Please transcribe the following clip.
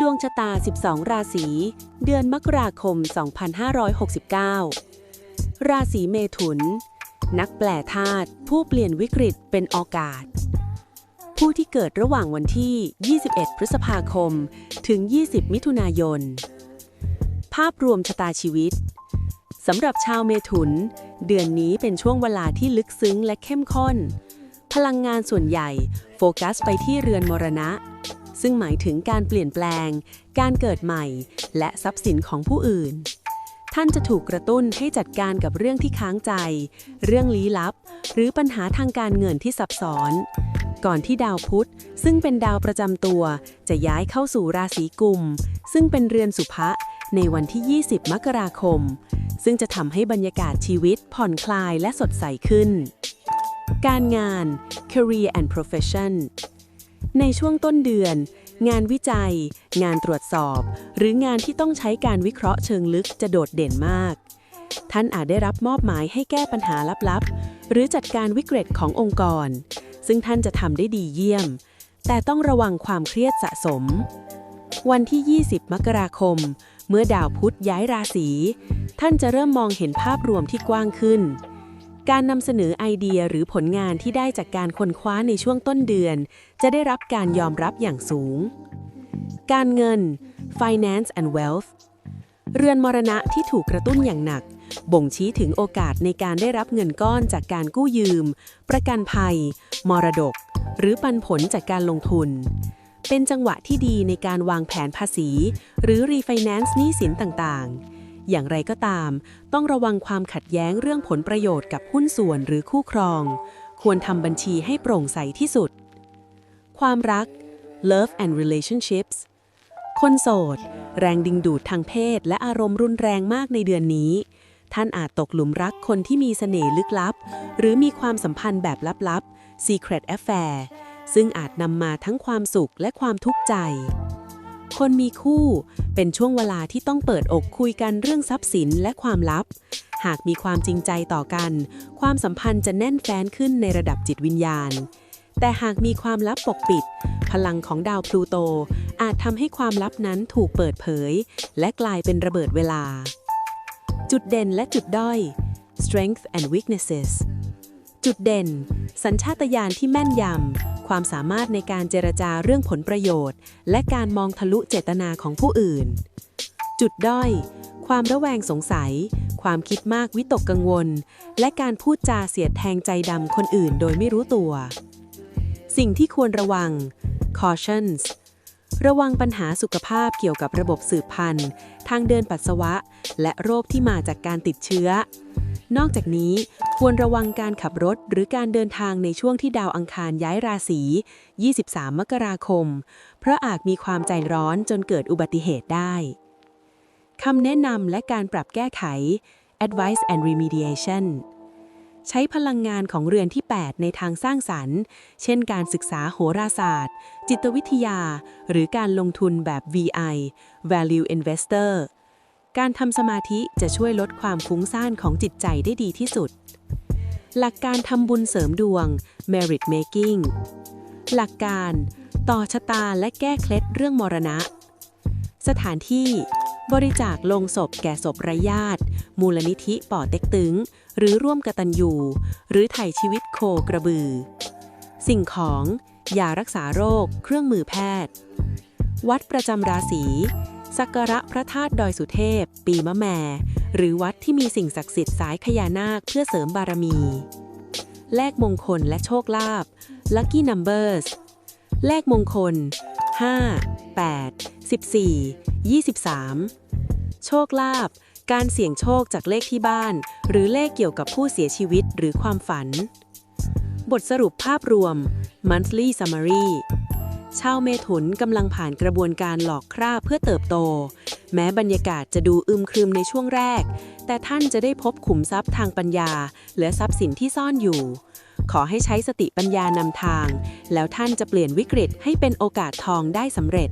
ดวงชะตา 12 ราศี เดือนมกราคม 2569 ราศีเมถุน นักแปลธาตุผู้เปลี่ยนวิกฤตเป็นโอกาส ผู้ที่เกิดระหว่างวันที่ 21 พฤษภาคม ถึง 20 มิถุนายน ภาพรวมชะตาชีวิตสำหรับชาวเมถุน เดือนนี้เป็นช่วงเวลาที่ลึกซึ้งและเข้มข้น พลังงานส่วนใหญ่ โฟกัสไปที่เรือนมรณะ ซึ่งหมายถึงการเปลี่ยนแปลง การเกิดใหม่ และทรัพย์สินของผู้อื่น ท่านจะถูกกระตุ้นให้จัดการกับเรื่องที่ค้างใจ เรื่องลี้ลับ หรือปัญหาทางการเงินที่ซับซ้อน ก่อนที่ดาวพุธ ซึ่งเป็นดาวประจำตัว จะย้ายเข้าสู่ราศีกุม ซึ่งเป็นเรือนสุภะในวันที่ 20 มกราคม ซึ่งจะทำให้บรรยากาศชีวิตผ่อนคลายและสดใสขึ้น การงาน career and profession ในช่วงต้นเดือน งานวิจัย งานตรวจสอบ หรืองานที่ต้องใช้การวิเคราะห์เชิงลึกจะโดดเด่นมาก ท่านอาจได้รับมอบหมายให้แก้ปัญหาลับๆ หรือจัดการวิกฤตขององค์กร ซึ่งท่านจะทำได้ดีเยี่ยม แต่ต้องระวังความเครียดสะสม วันที่ 20 มกราคม เมื่อดาวพุธย้ายราศี ท่านจะเริ่มมองเห็นภาพรวมที่กว้างขึ้น การนำเสนอไอเดียหรือผลงานที่ได้จากการค้นคว้าในช่วงต้นเดือน จะได้รับการยอมรับอย่างสูง การเงิน finance and wealth เรือนมรณะที่ถูกกระตุ้นอย่างหนัก บ่งชี้ถึงโอกาสในการได้รับเงินก้อนจากการกู้ยืม ประกันภัย มรดก หรือปันผลจากการลงทุน เป็นจังหวะที่ดีในการวางแผนภาษี หรือรีไฟแนนซ์หนี้สินต่างๆ อย่างไรก็ตาม ต้องระวังความขัดแย้งเรื่องผลประโยชน์กับหุ้นส่วนหรือคู่ครอง ควรทำบัญชีให้โปร่งใสที่สุด ความรัก love and relationships คนโสด แรงดึงดูดทางเพศ และอารมณ์รุนแรงมากในเดือนนี้ ท่านอาจตกหลุมรักคนที่มีเสน่ห์ลึกลับ หรือมีความสัมพันธ์แบบลับๆ secret affair ซึ่งอาจนำมาทั้งความสุขและความทุกข์ใจ คนมีคู่ เป็นช่วงเวลาที่ต้องเปิดอกคุยกันเรื่องทรัพย์สินและความลับ หากมีความจริงใจต่อกัน ความสัมพันธ์จะแน่นแฟ้นขึ้นในระดับจิตวิญญาณ แต่หากมีความลับปกปิด พลังของดาวพลูโต อาจทำให้ความลับนั้นถูกเปิดเผย และกลายเป็นระเบิดเวลา จุดเด่นและจุดด้อย strength and weaknesses จุดเด่น สัญชาตญาณที่แม่นยำ ความสามารถในการเจรจาเรื่องผลประโยชน์ และการมองทะลุเจตนาของผู้อื่น จุดด้อย ความระแวงสงสัย ความคิดมากวิตกกังวล และการพูดจาเสียดแทงใจดำคนอื่นโดยไม่รู้ตัว สิ่งที่ควรระวัง cautions ระวังปัญหาสุขภาพเกี่ยวกับระบบสืบพันธุ์ ทางเดินปัสสาวะ และโรคที่มาจากการติดเชื้อ นอกจากนี้ควรระวังการขับรถหรือการเดินทางในช่วงที่ดาวอังคารย้ายราศี 23 มกราคม เพราะอาจมีความใจร้อนจนเกิดอุบัติเหตุได้คำแนะนำและการปรับแก้ไข advice and remediation ใช้พลังงานของเรือนที่ 8 ในทางสร้างสรรค์ เช่นการศึกษาโหราศาสตร์ จิตวิทยา หรือการลงทุนแบบ VI Value Investor การทำสมาธิจะช่วยลดความฟุ้งซ่านของจิตใจได้ดีที่สุด หลักการทำบุญเสริมดวง Merit Making หลักการต่อชะตาและแก้เคล็ดเรื่องมรณะ สถานที่บริจาคลงศพแก่ศพไร้ญาติ มูลนิธิป่อเต็กตึง หรือร่วมกตัญญูหรือไถ่ชีวิตโคกระบือ สิ่งของยารักษาโรค เครื่องมือแพทย์ วัดประจำราศี สักการะพระธาตุดอยสุเทพ ปีมะแม่ หรือวัดที่มีสิ่งศักดิ์สิทธิ์สายพญานาคเพื่อเสริมบารมี แลกมงคลและโชคลาภ Lucky Numbers แลกมงคล 5 8 14 23 โชคลาภ การเสี่ยงโชคจากเลขที่บ้าน หรือเลขเกี่ยวกับผู้เสียชีวิตหรือความฝัน บทสรุปภาพรวม Monthly Summary ชาวเมถุนกำลังผ่านกระบวนการหลอกคราบเพื่อเติบโต แม้บรรยากาศจะดูอึมครึมในช่วงแรก แต่ท่านจะได้พบขุมทรัพย์ทางปัญญา และทรัพย์สินที่ซ่อนอยู่ ขอให้ใช้สติปัญญานำทาง แล้วท่านจะเปลี่ยนวิกฤตให้เป็นโอกาสทองได้สำเร็จ